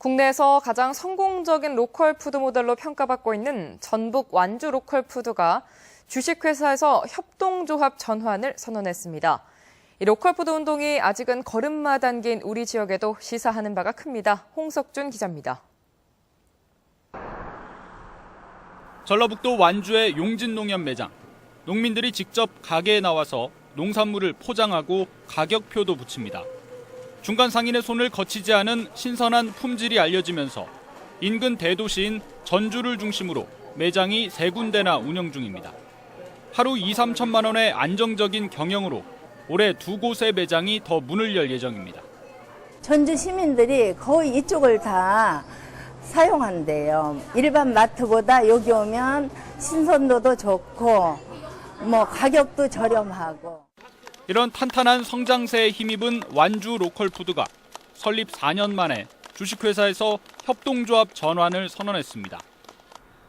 국내에서 가장 성공적인 로컬 푸드 모델로 평가받고 있는 전북 완주 로컬 푸드가 주식회사에서 협동조합 전환을 선언했습니다. 이 로컬 푸드 운동이 아직은 걸음마 단계인 우리 지역에도 시사하는 바가 큽니다. 홍석준 기자입니다. 전라북도 완주의 용진농협 매장. 농민들이 직접 가게에 나와서 농산물을 포장하고 가격표도 붙입니다. 중간 상인의 손을 거치지 않은 신선한 품질이 알려지면서 인근 대도시인 전주를 중심으로 매장이 세 군데나 운영 중입니다. 하루 2, 3천만 원의 안정적인 경영으로 올해 두 곳의 매장이 더 문을 열 예정입니다. 전주 시민들이 거의 이쪽을 다 사용한대요. 일반 마트보다 여기 오면 신선도도 좋고 뭐 가격도 저렴하고. 이런 탄탄한 성장세에 힘입은 완주 로컬푸드가 설립 4년 만에 주식회사에서 협동조합 전환을 선언했습니다.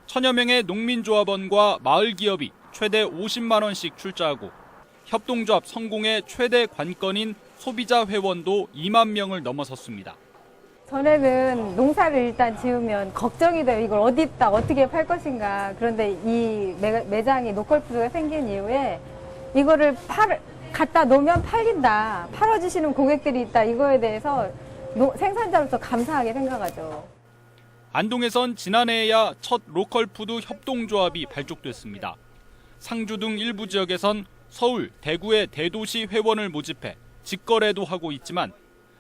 천여 명의 농민조합원과 마을 기업이 최대 50만 원씩 출자하고 협동조합 성공의 최대 관건인 소비자 회원도 2만 명을 넘어섰습니다. 전에는 농사를 일단 지으면 걱정이 돼요. 이걸 어디다 어떻게 팔 것인가. 그런데 이 매, 매장이 노컬푸드가 생긴 이후에 이거를 팔, 갖다 놓으면 팔린다. 팔아주시는 고객들이 있다. 이거에 대해서 노- 생산자로서 감사하게 생각하죠. 안동에선 지난해에야 첫 로컬 푸드 협동조합이 발족됐습니다. 상주 등 일부 지역에선 서울, 대구의 대도시 회원을 모집해 직거래도 하고 있지만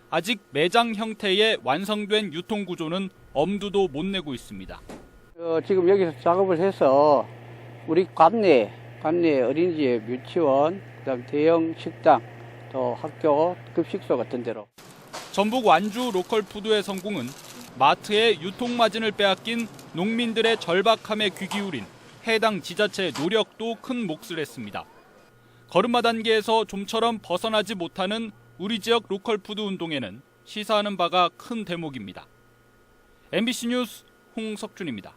아직 매장 형태의 완성된 유통 구조는 엄두도 못 내고 있습니다. 어, 지금 여기서 작업을 해서 우리 관내, 관내 어린이집, 유치원, 그다음 대형 식당, 또 학교, 급식소 같은 데로 전북 완주 로컬 푸드의 성공은 마트의 유통 마진을 빼앗긴 농민들의 절박함에 귀 기울인 해당 지자체의 노력도 큰 몫을 했습니다. 걸음마 단계에서 좀처럼 벗어나지 못하는 우리 지역 로컬 푸드 운동에는 시사하는 바가 큰 대목입니다. MBC 뉴스 홍석준입니다.